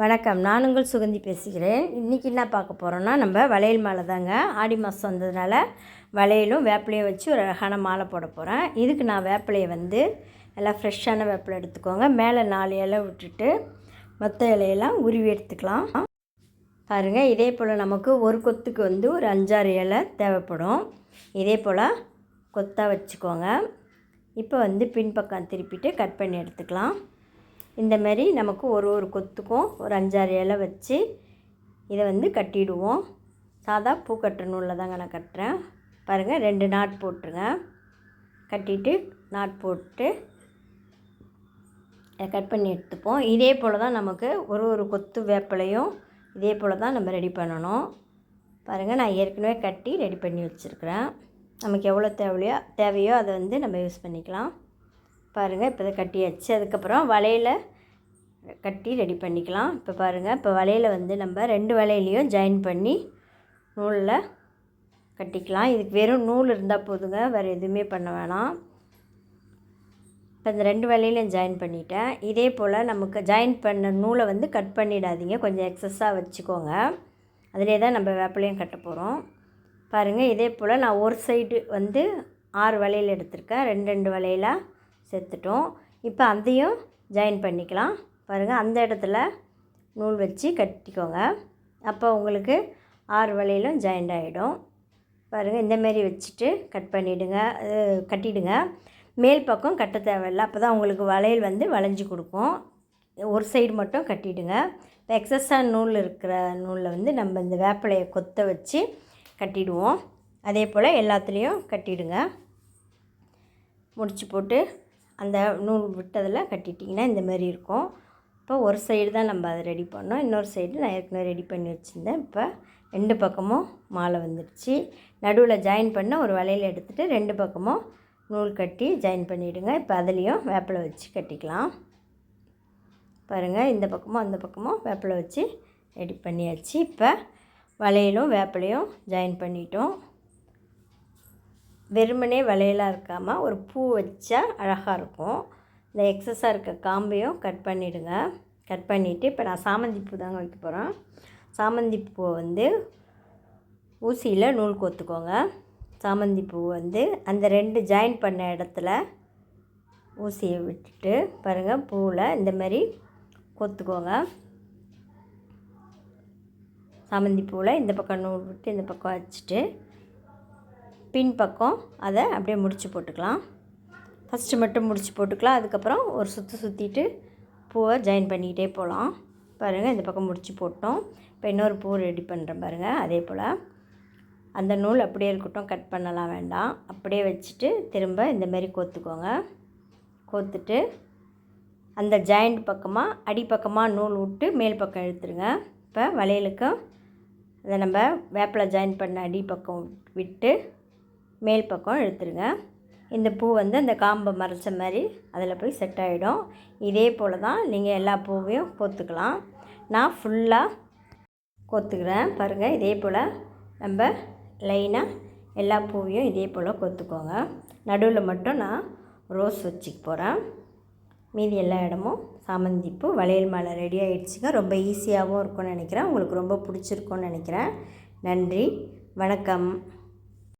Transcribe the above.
வணக்கம். நான் உங்கள் சுகந்தி பேசுகிறேன். இன்றைக்கி என்ன பார்க்க போகிறோன்னா நம்ம வளையல் மாலை தாங்க. ஆடி மாதம் வந்ததுனால வளையலும் வேப்பிலையும் வச்சு ஒரு அழகான மாலை போட போகிறேன் இதுக்கு நான் வேப்பிலையை வந்து நல்லா ஃப்ரெஷ்ஷான வேப்பிலை எடுத்துக்கோங்க. மேலே நாலு இலை விட்டுட்டு மொத்த இலையெல்லாம் உருவி எடுத்துக்கலாம். பாருங்கள் இதே போல் நமக்கு ஒரு கொத்துக்கு வந்து ஒரு அஞ்சாறு இலை தேவைப்படும். இதே போல் கொத்தாக வச்சுக்கோங்க. இப்போ வந்து பின்பக்கம் திருப்பிட்டு கட் பண்ணி எடுத்துக்கலாம். இந்த மாதிரி நமக்கு ஒரு ஒரு கொத்துக்கும் ஒரு அஞ்சாறு இலை வச்சு இதை வந்து கட்டிடுவோம். சாதா பூ கட்டுற நூலில் தாங்க நான் கட்டுறேன். பாருங்கள் ரெண்டு நாட் போட்டுருங்க. கட்டிட்டு நாட் போட்டு கட் பண்ணி எடுத்துப்போம். இதே போல் தான் நமக்கு ஒரு ஒரு கொத்து வேப்பிலையும் இதே போல் தான் நம்ம ரெடி பண்ணணும். பாருங்கள் நான் ஏற்கனவே கட்டி ரெடி பண்ணி வச்சுருக்குறேன். நமக்கு எவ்வளோ தேவையோ தேவையோ அதை வந்து நம்ம யூஸ் பண்ணிக்கலாம். பாருங்கள் இப்போ இதை கட்டியாச்சு. அதுக்கப்புறம் வலையில் கட்டி ரெடி பண்ணிக்கலாம். இப்போ பாருங்கள் இப்போ வலையில் வந்து நம்ம ரெண்டு வலையிலையும் ஜாயின் பண்ணி நூலில் கட்டிக்கலாம். இதுக்கு வெறும் நூல் இருந்தால் போதுங்க வேறு எதுவுமே பண்ண வேணாம். இப்போ இந்த ரெண்டு வலையிலையும் ஜாயின் பண்ணிட்டேன். இதே போல் நமக்கு ஜாயின் பண்ண நூலை வந்து கட் பண்ணிடாதீங்க. கொஞ்சம் எக்ஸஸாக வச்சுக்கோங்க. அதிலே தான் நம்ம வேப்பிலையும் கட்ட போகிறோம் பாருங்கள் இதே போல் நான் ஒரு சைடு வந்து ஆறு வலையில் எடுத்திருக்கேன். ரெண்டு ரெண்டு வலையில் சேர்த்துட்டோம் இப்போ அதையும் ஜாயின் பண்ணிக்கலாம். பாருங்கள் அந்த இடத்துல நூல் வச்சு கட்டிக்கோங்க. அப்போ உங்களுக்கு ஆறு வலையிலும் ஜாயிண்ட் ஆகிடும் பாருங்கள் இந்தமாரி வச்சுட்டு கட் பண்ணிவிடுங்க கட்டிடுங்க. மேல் பக்கம் கட்ட தேவையில்லை. அப்போ தான் உங்களுக்கு வளையல் வந்து வளைஞ்சி கொடுக்கும். ஒரு சைடு மட்டும் கட்டிவிடுங்க இப்போ எக்ஸஸாக நூல் இருக்கிற நூலில் வந்து நம்ம இந்த வேப்பிலையை கொத்த வச்சு கட்டிடுவோம். அதே போல் எல்லாத்துலேயும் கட்டிவிடுங்க முடிச்சு போட்டு அந்த நூல் விட்டதில் கட்டிட்டிங்கன்னா இந்த மாதிரி இருக்கும். இப்போ ஒரு சைடு தான் நம்ம அதை ரெடி பண்ணோம். இன்னொரு சைடு நான் ஏற்கனவே ரெடி பண்ணி வச்சுருந்தேன். இப்போ ரெண்டு பக்கமும் மாலை வந்துடுச்சு. நடுவில் ஜாயின் பண்ண ஒரு வலையில் எடுத்துகிட்டு ரெண்டு பக்கமும் நூல் கட்டி ஜாயின் பண்ணிவிடுங்க இப்போ அதுலேயும் வேப்பிலை வச்சு கட்டிக்கலாம். பாருங்கள் இந்த பக்கமும் அந்த பக்கமும் வேப்பிலை வச்சு ரெடி பண்ணியாச்சு. இப்போ வலையிலும் வேப்பிலையும் ஜாயின் பண்ணிட்டோம். வெறுமனே வளையலாக இருக்காமல் ஒரு பூ வச்சா அழகாக இருக்கும். இந்த எக்ஸஸாக இருக்க காம்பையும் கட் பண்ணிவிடுங்க கட் பண்ணிவிட்டு இப்போ நான் சாமந்தி பூ தாங்க வைக்க போகிறேன் சாமந்தி பூவை வந்து ஊசியில் நூல் கோத்துக்கோங்க. சாமந்தி பூ வந்து அந்த ரெண்டு ஜாயின் பண்ண இடத்துல ஊசியை விட்டுட்டு பாருங்கள் பூவில் இந்த மாதிரி கொத்துக்கோங்க. சாமந்தி பூவில் இந்த பக்கம் நூல் விட்டு இந்த பக்கம் வச்சுட்டு பின்பக்கம் அதை அப்படியே முடித்து போட்டுக்கலாம். ஃபஸ்ட்டு மட்டும் முடித்து போட்டுக்கலாம். அதுக்கப்புறம் ஒரு சுற்று சுற்றிட்டு பூவை ஜாயின் பண்ணிக்கிட்டே போகலாம். பாருங்கள் இந்த பக்கம் முடித்து போட்டோம். இப்போ இன்னொரு பூ ரெடி பண்ணுறேன் பாருங்கள் அதே போல். அந்த நூல் அப்படியே இருக்கட்டும். கட் பண்ணலாம் வேண்டாம். அப்படியே வச்சுட்டு திரும்ப இந்தமாரி கோத்துக்கோங்க. கோத்துட்டு அந்த ஜாயிண்ட் பக்கமாக அடிப்பக்கமாக நூல் விட்டு மேல் பக்கம் இழுத்துருங்க. இப்போ வளையலுக்கும் அதை நம்ம வேப்பில் ஜாயின் பண்ண அடிப்பக்கம் விட்டு மேல் பக்கம் இழுத்துருங்க. இந்த பூ வந்து அந்த காம்பை மறைச்ச மாதிரி அதில் போய் செட் ஆகிடும் இதே போல் தான் நீங்கள் எல்லா பூவையும் கோத்துக்கலாம். நான் ஃபுல்லாக கோத்துக்கிறேன். பாருங்கள் இதே போல் நம்ம லைனாக எல்லா பூவையும் இதே போல் கொத்துக்கோங்க. நடுவில் மட்டும் நான் ரோஸ் வச்சுக்க போகிறேன் மீதி எல்லா இடமும் சாமந்தி பூ வளையல் மாலை ரெடி ஆகிடுச்சுங்க ரொம்ப ஈஸியாகவும் இருக்கும்னு நினைக்கிறேன். உங்களுக்கு ரொம்ப பிடிச்சிருக்கும்னு நினைக்கிறேன். நன்றி. வணக்கம்.